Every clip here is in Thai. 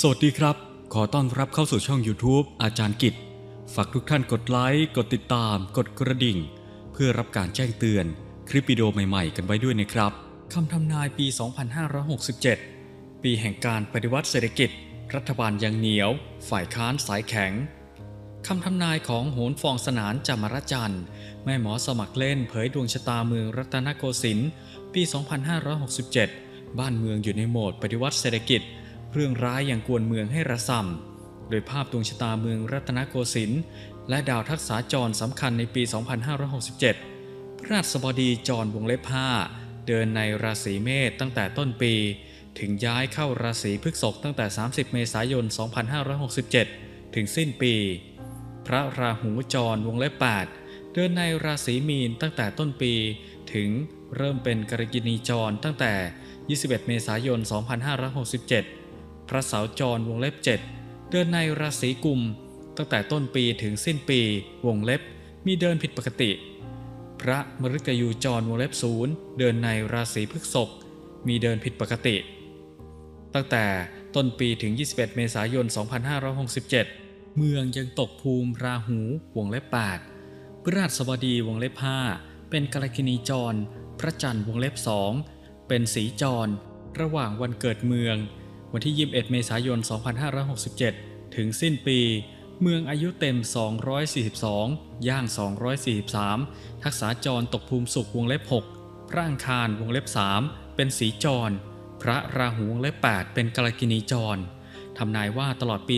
สวัสดีครับ ขอต้อนรับเข้าสู่ช่อง YouTube อาจารย์กิจ ฝากทุกท่านกดไลค์ กดติดตาม กดกระดิ่ง เพื่อรับการแจ้งเตือน คลิปวิดีโอใหม่ๆ กันไว้ด้วยนะครับ คำทำนายปี 2567 ปีแห่งการปฏิวัติเศรษฐกิจ รัฐบาลยังเหนียว ฝ่ายค้านสายแข็ง คำทำนายของโหนฟองสนานจามรจันทร์ แม่หมอสมัครเล่นเผยดวงชะตาเมืองรัตนโกสินทร์ ปี 2567 บ้านเมืองอยู่ในโหมดปฏิวัติเศรษฐกิจ เรื่องร้ายอย่างกวนเมืองให้ระส่ำโดยภาพดวงชะตาเมืองรัตนโกสินทร์และดาวทักษาจรสำคัญในปี 2567 พระราชบดีจรวงเล็บผ้าเดินในราศีเมษตั้งแต่ต้นปี ถึงย้ายเข้าราศีพฤษภตั้งแต่ 30 เมษายน 2567 ถึงสิ้นปี พระราหูจรวงเล็บ8เดินในราศีมีนตั้งแต่ต้นปี ถึงเริ่มเป็นกรกินีจรตั้งแต่ 21 เมษายน 2567 ระเสาจรวงเล็บ 7 เดินในราศีกุม ตั้งแต่ต้นปีถึงสิ้นปีวงเล็บมีเดินผิดปกติ พระมฤตยูจรวงเล็บศูนย์เดินในราศีพฤษภมีเดินผิดปกติ ตั้งแต่ต้นปีถึง 21 เมษายน 2567 เมืองยังตกภูมิราหูวงเล็บ8พฤหัสบดีวงเล็บ 5 เป็นกาลกินีจร พระจันทร์วงเล็บ2เป็นสีจร ระหว่างวันเกิดเมือง วันที่ 21 เมษายน 2567 ถึงสิ้นปี เมืองอายุเต็ม 242 ย่าง 243 ทักษาจรตกภูมิสุขวงเล็บ 6 พระอังคารวงเล็บ 3 เป็นสีจร พระราหูวงเล็บ 8 เป็นกาลกินีจรทำนายว่าตลอดปี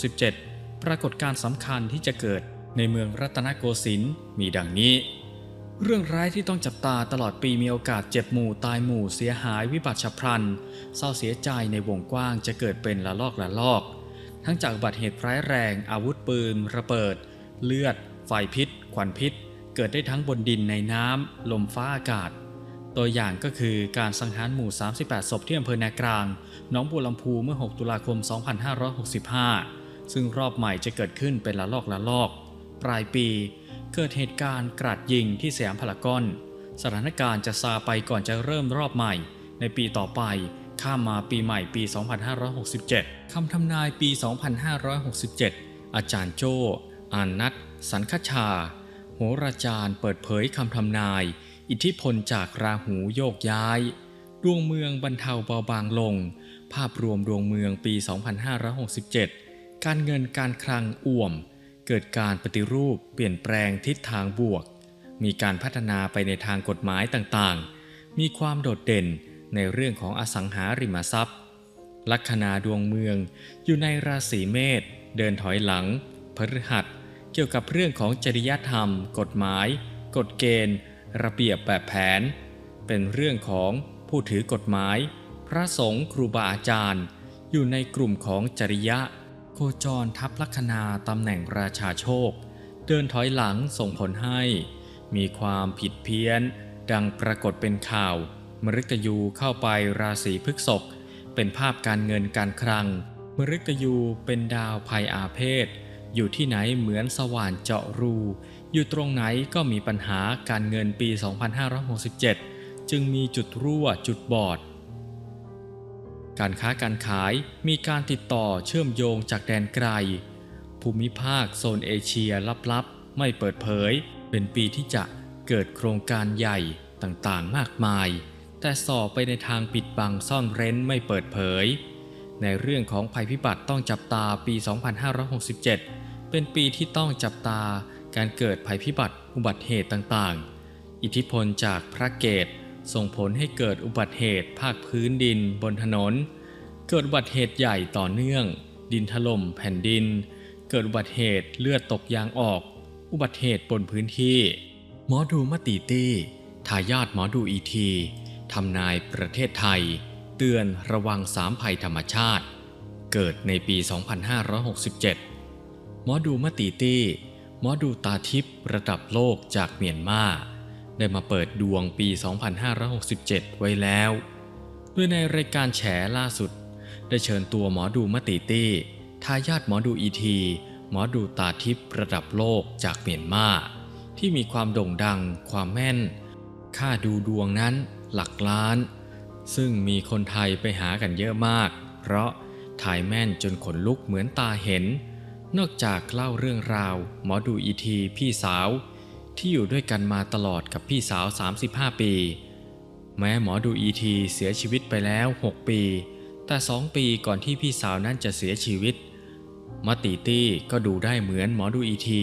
2567 ปรากฏการณ์สำคัญที่จะเกิดในเมืองรัตนโกสินทร์มีดังนี้ เรื่องร้ายที่ต้องจับตาตลอดปีมีโอกาสเจ็บหมู่ตายหมู่เสียหายวิบัติฉับพลัน เศร้าเสียใจในวงกว้างจะเกิดเป็นละลอกละลอก ทั้งจากอุบัติเหตุร้ายแรง อาวุธปืน ระเบิด เลือด ไฟพิษ ควันพิษ เกิดได้ทั้งบนดินในน้ำ ลมฟ้าอากาศ ตัวอย่างก็คือการสังหารหมู่ 38 ศพที่อำเภอนากลางหน้องบัวลำพูเมื่อ 6 ตุลาคม 2565 ซึ่งรอบใหม่จะเกิดขึ้นเป็นละลอกละลอก ปลายปี เกิดเหตุการณ์กราดยิงที่สยามพารากอน สถานการณ์จะซาไปก่อนจะเริ่มรอบใหม่ ในปีต่อไป ข้ามมาปีใหม่ปี 2567 คำทำนายปี 2567 อาจารย์โจอานัทสันคชา โหราจารย์เปิดเผยคำทำนาย อิทธิพลจากราหูโยกย้าย ดวงเมืองบรรเทาเบาบางลง ภาพรวมดวงเมืองปี 2567 การเงินการคลังอ่วม เกิดการปฏิรูปเปลี่ยนแปลงทิศทางบวก มีการพัฒนาไปในทางกฎหมายต่างๆ มีความโดดเด่นในเรื่องของอสังหาริมทรัพย์ ลัคนาดวงเมืองอยู่ในราศีเมษเดินถอยหลังพฤหัส เกี่ยวกับเรื่องของจริยธรรม กฎหมาย กฎเกณฑ์ ระเบียบแบบแผน เป็นเรื่องของผู้ถือกฎหมาย พระสงฆ์ครูบาอาจารย์ อยู่ในกลุ่มของจริยะ โคจรทับลัคนาตำแหน่งราชาโชค เดินถอยหลังส่งผลให้ มีความผิดเพี้ยน ดังปรากฏเป็นข่าว มฤตยูเข้าไปราศีพฤษภเป็นภาพการเงินการคลัง มฤตยูเป็นดาวภัยอาเพศ อยู่ที่ไหนเหมือนสว่านเจาะรู อยู่ตรงไหนก็มีปัญหาการเงินปี 2567 จึงมีจุดรั่วจุดบอด การค้าการขายมีการติดต่อเชื่อมโยงจากแดนไกล ภูมิภาคโซนเอเชียลับๆ ไม่เปิดเผย เป็นปีที่จะเกิดโครงการใหญ่ต่างๆมากมาย แต่สอบไปในทางปิดบังซ่อนเร้นไม่เปิดเผย ในเรื่องของภัยพิบัติต้องจับตาปี 2567 เป็นปีที่ต้องจับตาการเกิดภัยพิบัติอุบัติเหตุต่างๆ อิทธิพลจากพระเกต ส่งผลให้เกิดอุบัติเหตุภาคพื้นดินบนถนน เกิดอุบัติเหตุใหญ่ต่อเนื่อง ดินถล่มแผ่นดิน เกิดอุบัติเหตุเลือดตกยางออก อุบัติเหตุบนพื้นที่ หมอดูมติตี้ทายาทหมอดูอีทีทำนายประเทศไทย เตือนระวังสามภัยธรรมชาติ เกิดในปี 2567 หมอดูมติตี้หมอดูตาทิพย์ระดับโลกจากเมียนมา ได้มาเปิดดวงปี 2567 ไว้แล้วโดยในรายการแฉล่าสุด ได้เชิญตัวหมอดูมติตี้ทายาทหมอดูอีที หมอดูตาทิพย์ระดับโลกจากเมียนมาที่มีความโด่งดัง ความแม่น ค่าดูดวงนั้นหลักล้าน ซึ่งมีคนไทยไปหากันเยอะมาก เพราะททายแม่นจนขนลุกเหมือนตาเห็น นอกจากเล่าเรื่องราว หมอดูอีทีพี่สาว ที่อยู่ด้วยกันมาตลอดกับพี่สาว 35 ปี แม้หมอดูอีทีเสียชีวิตไปแล้ว 6 ปี แต่2ปีก่อนที่พี่สาวนั้นจะเสียชีวิตมติตี้ก็ดูได้เหมือนหมอดูอีที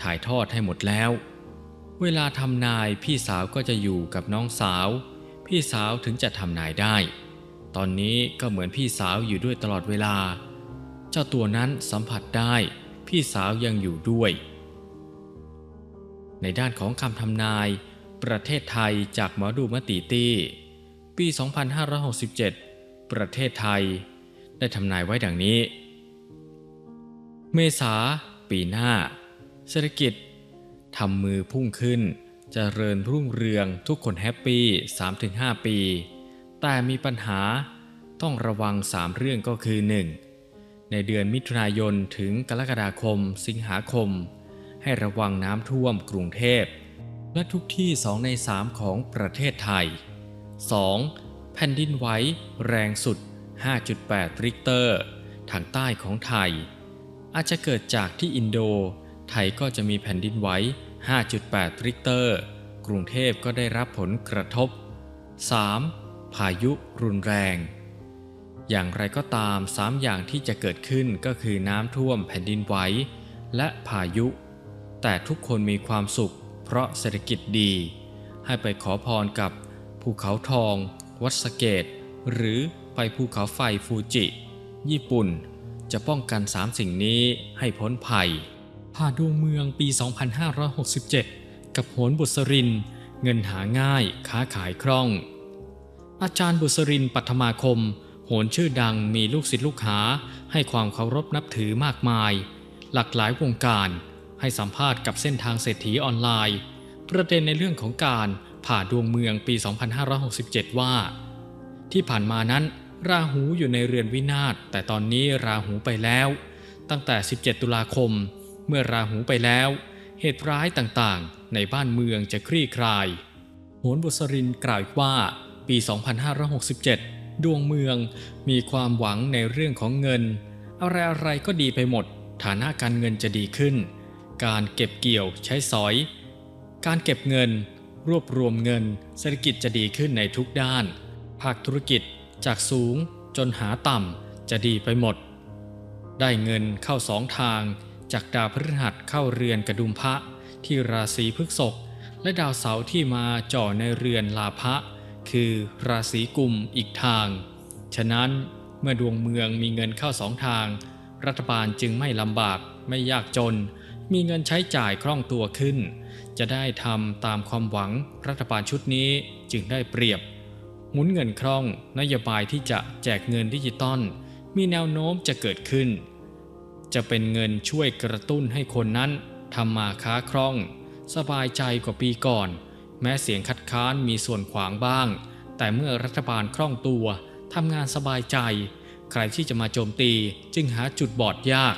ถ่ายทอดให้หมดแล้ว เวลาทำนายพี่สาวก็จะอยู่กับน้องสาว พี่สาวถึงจะทำนายได้ ตอนนี้ก็เหมือนพี่สาวอยู่ด้วยตลอดเวลา เจ้าตัวนั้นสัมผัสได้ พี่สาวยังอยู่ด้วย ในด้านของคำทำนาย ประเทศไทยจากหมอดูมติตี้ ปี 2567 ประเทศไทย ได้ทำนายไว้ดังนี้ เมษา ปีหน้า เศรษฐกิจทำมือพุ่งขึ้นจเจริญรุ่งเรืองทุกคนแฮปปี้ 3-5 ปี แต่มีปัญหาต้องระวัง 3 เรื่องก็คือ 1. ในเดือนมิถุนายนถึงกรกฎาคม สิงหาคม ให้ระวังน้ำท่วมกรุงเทพ และทุกที่2ใน3ของประเทศไทย 2. แผ่นดินไหวแรงสุด 5.8 ริกเตอร์ ทางใต้ของไทย อาจจะเกิดจากที่อินโด ไทยก็จะมีแผ่นดินไหว 5.8 ริกเตอร์ กรุงเทพก็ได้รับผลกระทบ 3. พายุรุนแรง อย่างไรก็ตาม 3 อย่างที่จะเกิดขึ้นก็คือน้ำท่วมแผ่นดินไหว และพายุ แต่ทุกคนมีความสุข เพราะเศรษฐกิจดี ให้ไปขอพรกับภูเขาทอง วัดสเกต หรือไปภูเขาไฟฟูจิ ญี่ปุ่น จะป้องกัน3สิ่งนี้ให้พ้นภัย ผ่าดวงเมืองปี 2567 กับโหนบุษริน เงินหาง่ายค้าขายคล่อง อาจารย์บุษรินปัทมาคม โหนชื่อดังมีลูกศิษย์ลูกหาให้ความเคารพนับถือมากมาย หลากหลายวงการ ให้สัมภาษณ์กับเส้นทางเศรษฐีออนไลน์ ประเด็นในเรื่องของการผ่าดวงเมืองปี 2567 ว่า ที่ผ่านมานั้น ราหูอยู่ในเรือนวินาศแต่ตอนนี้ราหูไปแล้ว ตั้งแต่ 17 ตุลาคม เมื่อราหูไปแล้ว เหตุร้ายต่างๆ ในบ้านเมืองจะคลี่คลายโหนบุษรินกล่าวอีกว่าปี 2567 ดวงเมืองมีความหวังในเรื่องของเงิน อะไรๆก็ดีไปหมด ฐานะการเงินจะดีขึ้น การเก็บเกี่ยวใช้สอย การเก็บเงิน รวบรวมเงิน เศรษฐกิจจะดีขึ้นในทุกด้าน ภาคธุรกิจจากสูงจนหาต่ำจะดีไปหมด ได้เงินเข้าสองทาง จากดาวพฤหัสเข้าเรือนกระดุมพระที่ราศีพฤษภและดาวเสาร์ที่มาจ่อในเรือนลาภะคือราศีกุมอีกทาง ฉะนั้นเมื่อดวงเมืองมีเงินเข้าสองทาง รัฐบาลจึงไม่ลำบากไม่ยากจน มีเงินใช้จ่ายคล่องตัวขึ้น จะได้ทำตามความหวังรัฐบาลชุดนี้จึงได้เปรียบ หมุนเงินคล่องนโยบายที่จะแจกเงินดิจิตอลมีแนวโน้มจะเกิดขึ้น จะเป็นเงินช่วยกระตุ้นให้คนนั้นทำมาค้าคล่อง สบายใจกว่าปีก่อน แม้เสียงคัดค้านมีส่วนขวางบ้าง แต่เมื่อรัฐบาลคล่องตัวทำงานสบายใจ ใครที่จะมาโจมตีจึงหาจุดบอดยาก